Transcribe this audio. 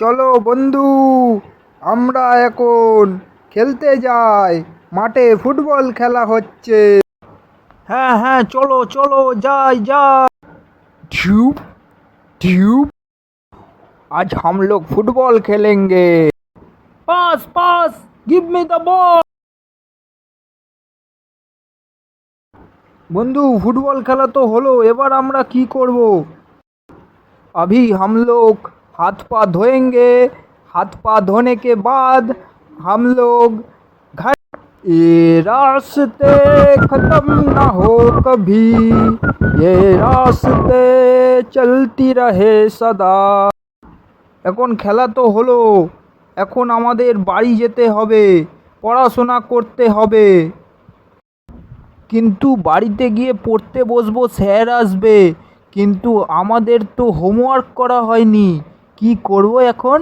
চলো বন্ধু আমরা এখন খেলতে যাই মাঠে ফুটবল খেলা হচ্ছে হ্যাঁ হ্যাঁ চলো চলো যাই যাই ध्यूप ध्यूप आज हम लोग फुटबॉल खेलेंगे pass pass give me the ball বন্ধু ফুটবল খেলা তো হলো এবার আমরা কি করব अभी हम लोग हाथ पा धोएंगे हाथ पा धोने के बाद हम लोग घर ये रास्ते खत्म ना हो कभी ये रास्ते चलती रहे सदा এখন খেলা তো হলো এখন আমাদের বাড়ি যেতে হবে পড়াশোনা করতে হবে কিন্তু বাড়িতে গিয়ে পড়তে বসবো স্যার আসবে কিন্তু আমাদের তো হোমওয়ার্ক করা হয়নি কি করব এখন?